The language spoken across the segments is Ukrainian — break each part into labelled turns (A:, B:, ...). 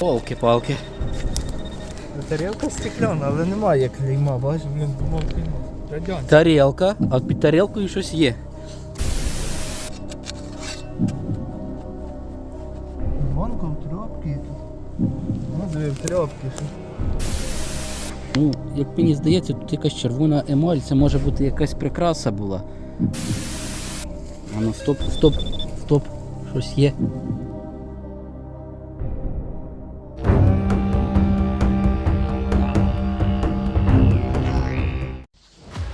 A: Полки-палки.
B: Тарілка стекляна, але немає клейма, бачиш, блін, думав клейма. Радянська.
A: Тарілка, а під тарілкою щось є.
B: Вонка в трьопки. Ну, диви, в трьопки.
A: Ну, як мені здається, тут якась червона емаль, це може бути якась прикраса була. А ну стоп, стоп, стоп, щось є.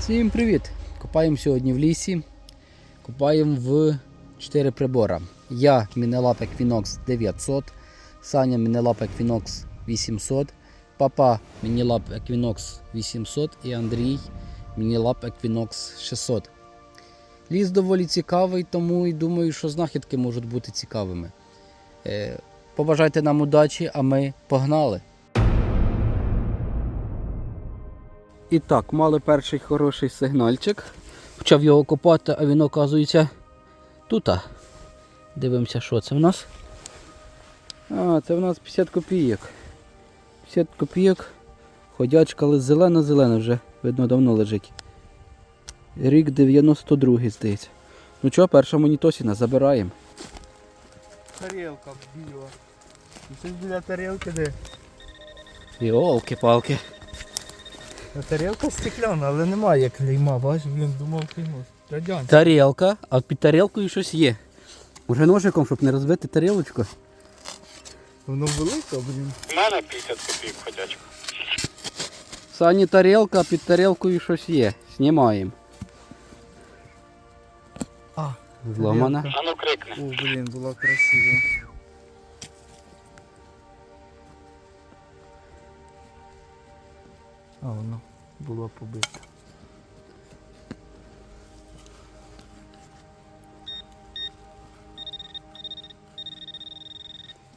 A: Всім привіт! Копаємо сьогодні в лісі. Копаємо в 4 прибора. Я Мінелап Equinox 900, Саня Мінелап Equinox 800, Папа Мінілап Equinox 800 і Андрій Мінілап Equinox 600. Ліс доволі цікавий, тому і думаю, що знахідки можуть бути цікавими. Е, побажайте нам удачі, а ми погнали. І так, мали перший хороший сигнальчик. Почав його копати, а він оказується тут. Дивимося, що це в нас. А, це в нас 50 копійок. 50 копійок. Ходячка, але зелена-зелена вже, видно, давно лежить. Рік 92 здається. Ну чого, перша монітосіна забираємо.
B: Тарілка біла. Це біля тарілки де?
A: Йолки-палки.
B: А тарілка стекляна, але немає клейма, бачиш, блін, думав клейма. Радянська.
A: Тарілка, а під тарілкою щось є. Уже ножиком, щоб не розбити тарілочку.
B: Воно велика, блін.
C: У мене 50 копійок ходячка.
A: Сані тарілка, а під тарілкою щось є. Знімаємо.
B: А,
A: Зломана.
C: А ну крикни.
B: О, блін, була красива. А, воно було побито.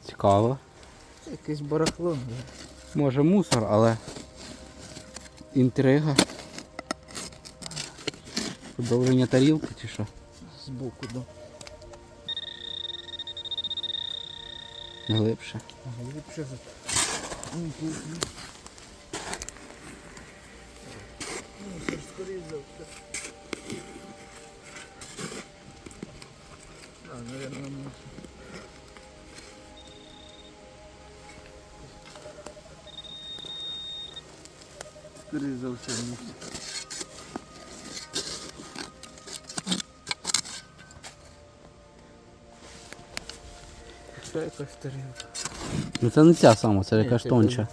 A: Цікаво.
B: Це якесь барахло.
A: Може мусор, але інтрига. Продовження тарілки чи що?
B: Збоку, да.
A: Глибше.
B: Ага, все. А, наверное, мусор. Скоріше за все мусор. Ще якась тарілка.
A: Ну це не ця сама, це якась тонча.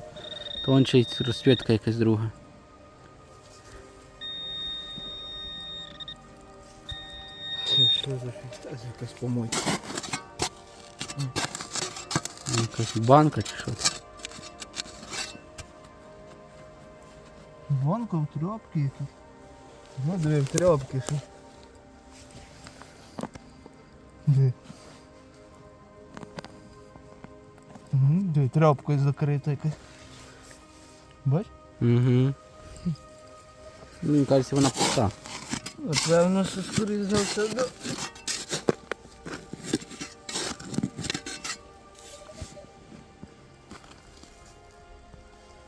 A: Тонча і розцвітка якась друга.
B: Що за? Це якась помойка.
A: Якась банка чи що?
B: Банка в тряпки якісь. Ну, диви, в тряпки що. Угу, де тряпкою закрита якась. Бач?
A: Угу. Мені кажеться, вона пуста.
B: Напевно, що скоріше за все, да.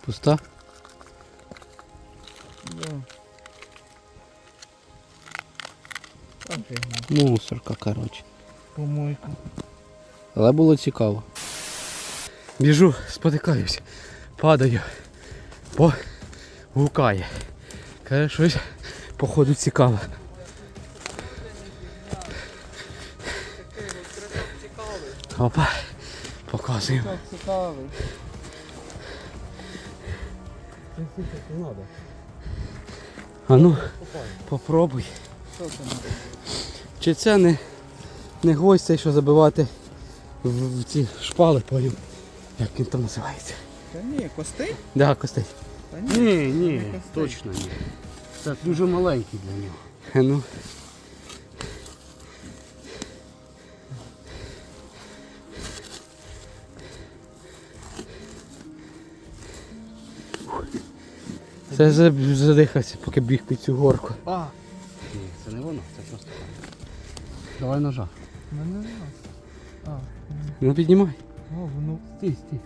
A: Пуста?
B: Да. А.
A: Мусорка, коротше.
B: Помойка.
A: Але було цікаво. Біжу, спотикаюсь, падаю, по гукає. Каже, щось походу цікаве. Опа, показуємо.
B: Так цікавий.
A: А ну, попробуй. Чи це не, не гвоздь цей, що забивати в, в ці шпали, поняв? Як він там називається?
B: Та ні, костей?
A: Да, костей.
B: Та
A: Ні, ні,
B: не костей.
A: точно ні. Це дуже маленький для нього. Ну. Це за- задихався, поки біг під цю горку.
B: А,
A: Ні, це не воно, це просто. Давай ножа.
B: мене нема. А,
A: Ну піднімай.
B: а, воно.
A: Стій, стій.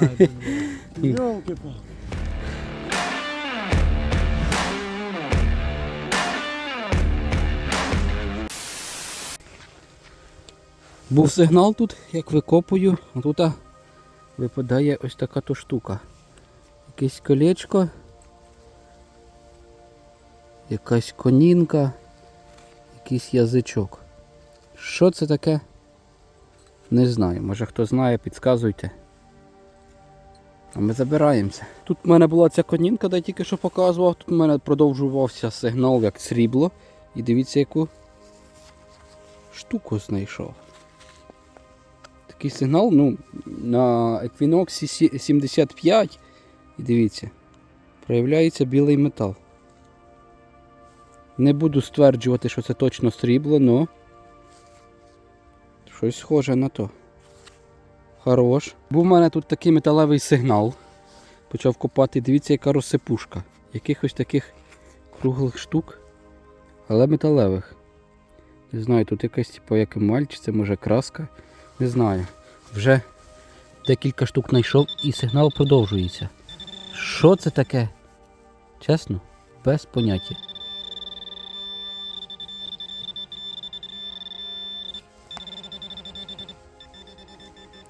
B: Ай, блін. Йолки-палки.
A: Був сигнал тут, як викопую, а тут випадає ось така то штука. Якесь колечко. Якась конінка, якийсь язичок. Що це таке? Не знаю. Може хто знає, підказуйте. А ми забираємося. Тут в мене була ця конінка, де я тільки що показував. Тут в мене продовжувався сигнал як срібло. І дивіться, яку штуку знайшов. Такий сигнал, ну, на Equinox 75. І дивіться, проявляється білий метал. Не буду стверджувати, що це точно срібло, але щось схоже на то. Хорош. Був у мене тут такий металевий сигнал. Почав копати, дивіться, яка розсипушка. Якихось таких круглих штук, але металевих. Не знаю, тут якась типу як емаль, чи це може краска. Не знаю. Вже декілька штук знайшов і сигнал продовжується. Що це таке? Чесно, без поняття.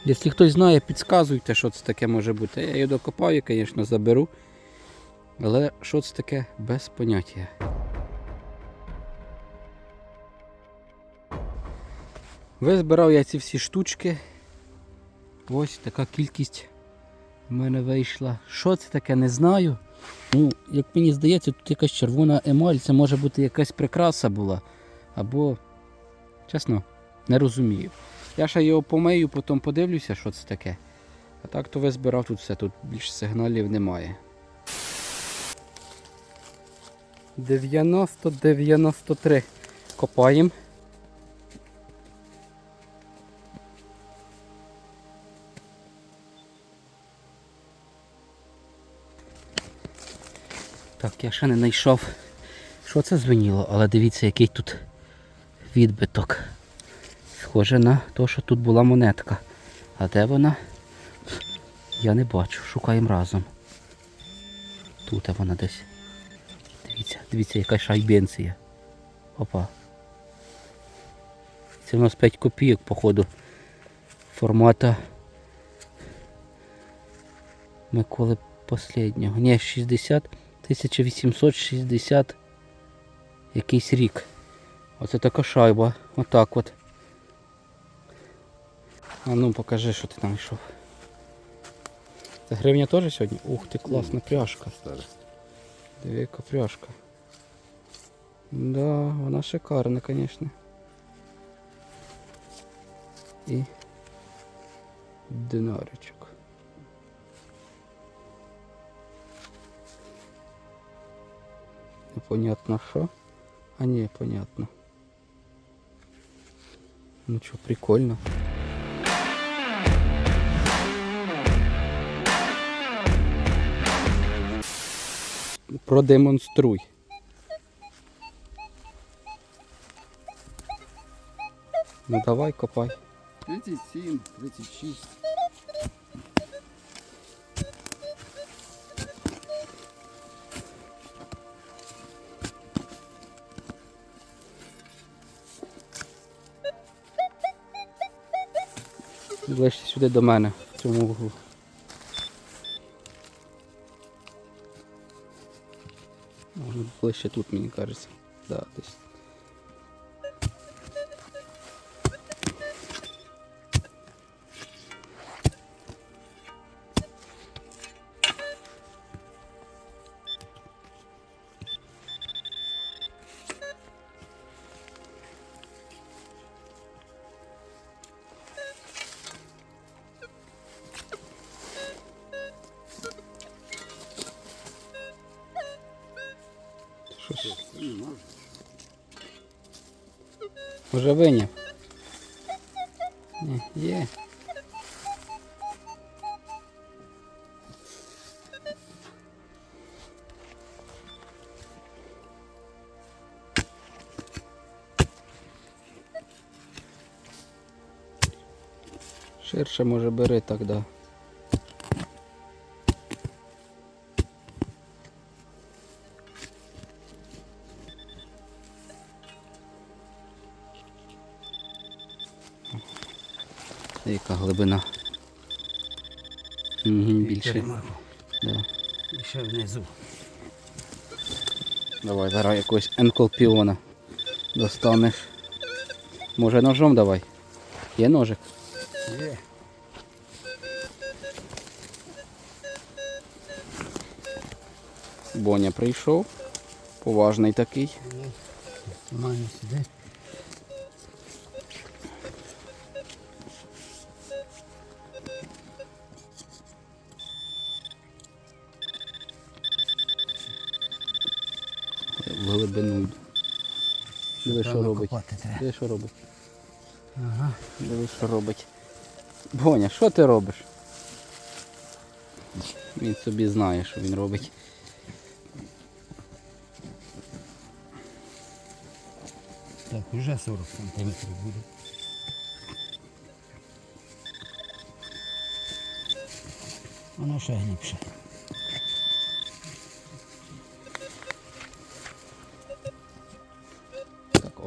A: Якщо хтось знає, підказуйте, що це таке може бути. Я її докопаю, звісно, заберу. Але що це таке без поняття. Визбирав я ці всі штучки. Ось така кількість в мене вийшла. Що це таке, не знаю. Ну, як мені здається, тут якась червона емаль, це може бути якась прикраса була. Або, чесно, не розумію. Я ще його помию, потім подивлюся, що це таке. А так то визбирав тут все, тут більше сигналів немає. 90-93 копаємо. Так, я ще не знайшов, що це звеніло, але дивіться, який тут відбиток. Схоже на те, що тут була монетка. А де вона? Я не бачу. Шукаємо разом. Тут вона десь. Дивіться, дивіться, яка шайбенція. Опа. Це в нас 5 копійок, походу. Формата Миколи Последнього. Ні, 60. 1860 якийсь рік. Оце така шайба. Отак от. А ну покажи, що ти там йшов. Це гривня теж сьогодні? Ух ти, класна пряжка. Диви, яка пряжка. Да, вона шикарна, звісно. І динаричок. Непонятно що. А не, понятно. Ну что, прикольно. Продемонструй. Ну давай копай.
D: 37, 36.
A: Ближче сюди до мене, в цьому углу. Можна ближче тут, мені кажеться. Да, десь. Щось. Вже виняв. Ні, є. Ширше може бери так, да. Яка глибина. Угу, більше. Да.
B: І ще внизу.
A: Давай, зараз якогось енколпіона достанеш. Може ножом давай? Є ножик?
D: Є.
A: Боня прийшов. Поважний такий.
D: Знімаємо сюди.
A: Глибину йду. Диви, що робить. Диви, що робить.
D: Ага.
A: Диви, що робить. Боня, що ти робиш? Він собі знає, що він робить.
D: Так, уже 40 сантиметрів буде. Воно ще глибше.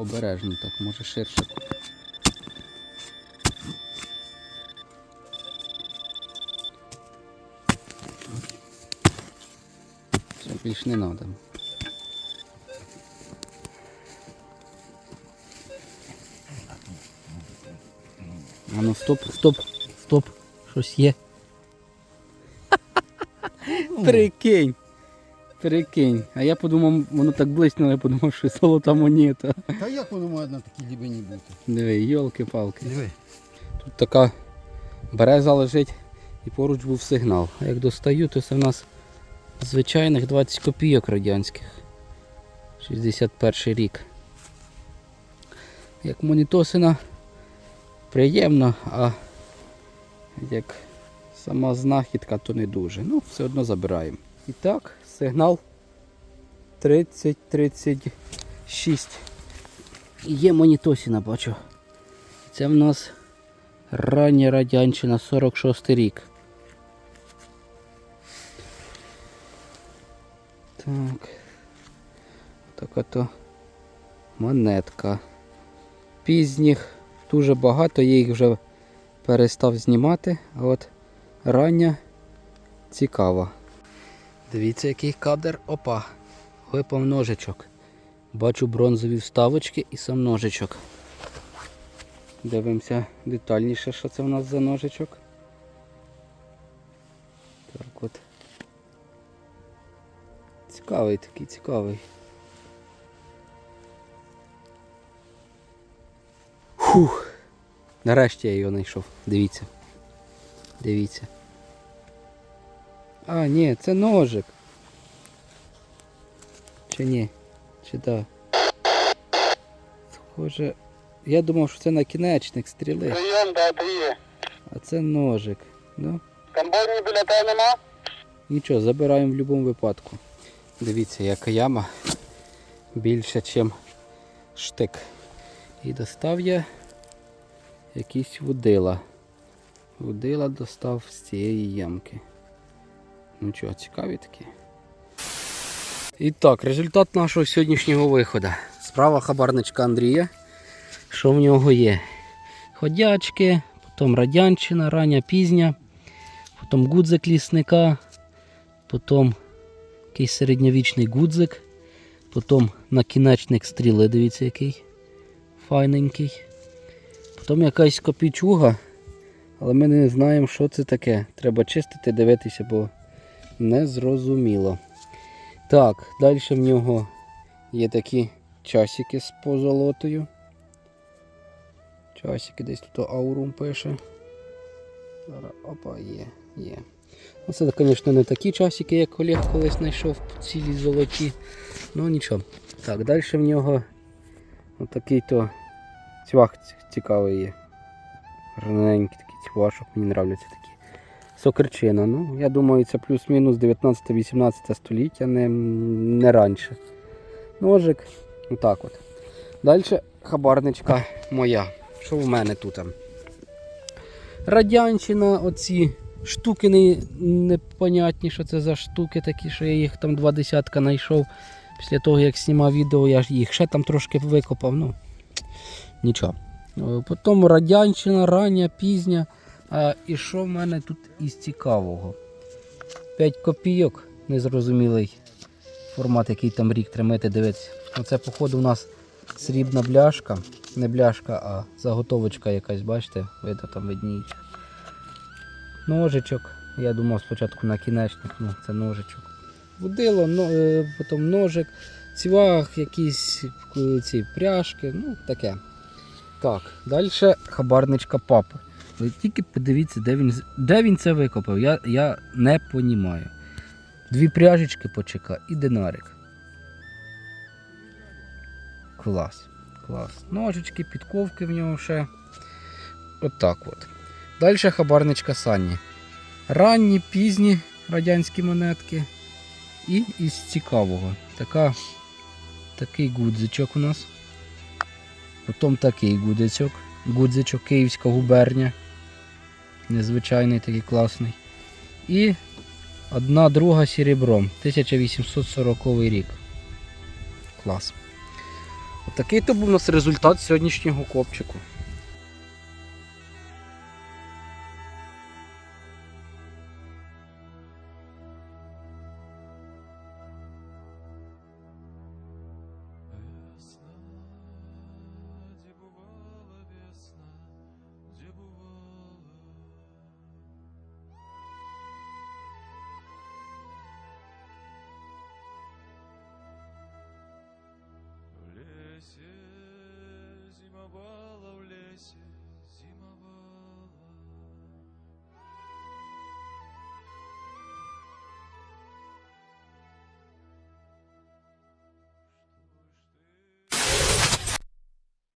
A: Обережно, так, може ширше. Все, більш не треба. А ну стоп, стоп, стоп, щось є. Прикинь. Прикинь. А я подумав, воно так блиснуло, я подумав, що золота монета.
D: Та як воно може на такій глибині бути?
A: Диви, йолки-палки.
D: Диви.
A: Тут така береза лежить і поруч був сигнал. А як достаю, то це в нас звичайних 20 копійок радянських. 61 рік. Як монітосина приємно, а як сама знахідка, то не дуже. Ну, все одно забираємо. І так, сигнал 30-36. І Є монітосина, бачу. Це в нас Рання радянщина, 46 рік. Так. Така то монетка. Пізніх дуже багато, я їх вже перестав знімати, а от рання цікава. Дивіться, який кадр. Опа. Випав ножичок. Бачу бронзові вставочки і сам ножичок. Дивимося детальніше, що це в нас за ножичок. Так от. Цікавий такий, цікавий. Фух. Нарешті я його знайшов. Дивіться. Дивіться. А, ні, це ножик. Чи ні? Чи да? Схоже. Я думав, що це накінечник стріли.
C: Прийом, да, є.
A: А це ножик. Ну,
C: Камбойні біля тебе нема?
A: нічого, забираємо в будь-якому випадку. Дивіться, яка яма більше, ніж штик. І достав я якісь вудила. Вудила достав з цієї ямки. Ну чого, цікаві такі. І так, результат нашого сьогоднішнього виходу. Справа хабарничка Андрія. Що в нього є? Ходячки, потім радянщина, рання пізня, потім гудзик лісника, потім якийсь середньовічний гудзик, потім накінечник стріли, дивіться який файненький. Потім якась копійчуга, але ми не знаємо, що це таке. Треба чистити, дивитися, бо не зрозуміло. Так, далі в нього є такі часики з позолотою. Часики десь тут аурум пише. Зараз, опа, є, є. Ну, це, звісно, не такі часики, як Олег колись знайшов цілі золоті. Ну нічого. Так, далі в нього отакий то цвях цікавий є. Гарненький такий цвашок, мені нравляться такі. Сокирчина. Ну, я думаю, це плюс-мінус 19-18 століття, не, не раніше. Ножик. Отак от. Далі хабарничка моя. Що в мене тут? Радянщина, оці штуки не, непонятні, що це за штуки такі, що я їх там два десятка знайшов. Після того, як знімав відео, я ж їх ще там трошки викопав. Ну, нічого. Потім радянщина, рання, пізня. А, і що в мене тут із цікавого? 5 копійок, незрозумілий формат, який там рік тримати, дивіться. Оце, походу, у нас срібна бляшка. Не бляшка, а заготовочка якась, бачите, видно там видніється. Ножичок. Я думав спочатку на кінечник, ну це ножичок. Водило, но, е, потім ножик, цвях, якісь е, ці пряжки, ну таке. Так, далі хабарничка папи. Ви тільки подивіться, де він, де він це викопав. Я, я не понімаю. Дві пряжечки почека і динарик. Клас. Клас. Ножички, підковки в нього ще. Отак от. Далі хабарничка Санні. Ранні, пізні радянські монетки. І із цікавого. Така, такий гудзичок у нас. Потім такий гудзичок. Гудзичок Київська губерня. Незвичайний такий класний. І одна друга серебром. 1840 рік. Клас. Отакий то був у нас результат сьогоднішнього копчику.
E: В в лесе,